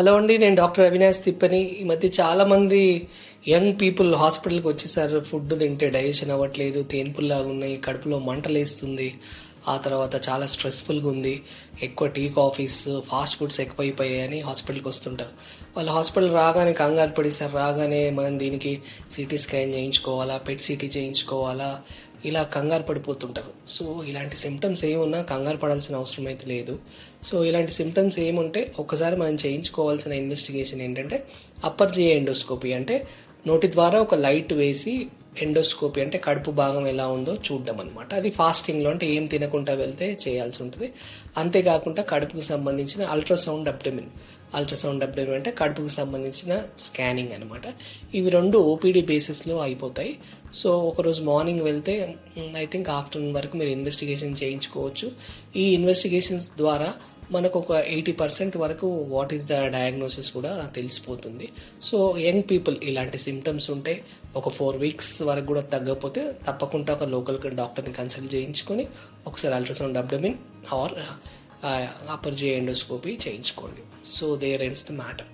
Hello అండి నేను doctor Avinash తిప్పని ఈ మధ్య చాలామంది యంగ్ పీపుల్ హాస్పిటల్కి వచ్చేసారు ఫుడ్ తింటే డైజెషన్ అవ్వట్లేదు తేన్పుల్లాగా ఉన్నాయి కడుపులో మంటలేస్తుంది ఆ తర్వాత చాలా స్ట్రెస్ఫుల్గా ఉంది. ఎక్కువ టీ కాఫీస్ ఫాస్ట్ ఫుడ్స్ ఎక్కువైపోయాయని హాస్పిటల్కి వస్తుంటారు. వాళ్ళు హాస్పిటల్ రాగానే కంగారు పడి సార్ రాగానే మనం దీనికి సిటీ స్కాన్ చేయించుకోవాలా? పెట్ సిటీ చేయించుకోవాలా? ఇలా కంగారు పడిపోతుంటారు. సో ఇలాంటి సిమ్టమ్స్ ఏమున్నా కంగారు పడాల్సిన అవసరం అయితే లేదు. సో ఇలాంటి సిమ్టమ్స్ ఏముంటే ఒకసారి మనం చేయించుకోవాల్సిన ఇన్వెస్టిగేషన్ ఏంటంటే అప్పర్ జిఏ ఎండోస్కోపీ అంటే నోటి ద్వారా ఒక లైట్ వేసి ఎండోస్కోపీ అంటే కడుపు భాగం ఎలా ఉందో చూడడం అనమాట అది ఫాస్టింగ్లో అంటే ఏం తినకుండా వెళ్తే చేయాల్సి ఉంటుంది. అంతేకాకుండా కడుపుకు సంబంధించిన అల్ట్రాసౌండ్ అబ్డమిన్. అల్ట్రాసౌండ్ అబ్డమిన్ అంటే కడుపుకు సంబంధించిన స్కానింగ్ అనమాట ఇవి రెండు ఓపీడీ బేసిస్లో అయిపోతాయి. సో ఒకరోజు మార్నింగ్ వెళ్తే ఐ థింక్ ఆఫ్టర్నూన్ వరకు మీరు ఇన్వెస్టిగేషన్ చేయించుకోవచ్చు. ఈ ఇన్వెస్టిగేషన్స్ ద్వారా మనకు ఒక ఎయిటీ పర్సెంట్ వరకు వాట్ ఈస్ ద డయాగ్నోసిస్ కూడా తెలిసిపోతుంది. సో యంగ్ పీపుల్ ఇలాంటి సిమ్టమ్స్ ఉంటే ఒక ఫోర్ వీక్స్ వరకు కూడా తగ్గకపోతే తప్పకుండా ఒక లోకల్ డాక్టర్ని కన్సల్ట్ చేయించుకొని ఒకసారి ultrasound abdomen or upper GI endoscopy చేయించుకోండి. So there ends the matter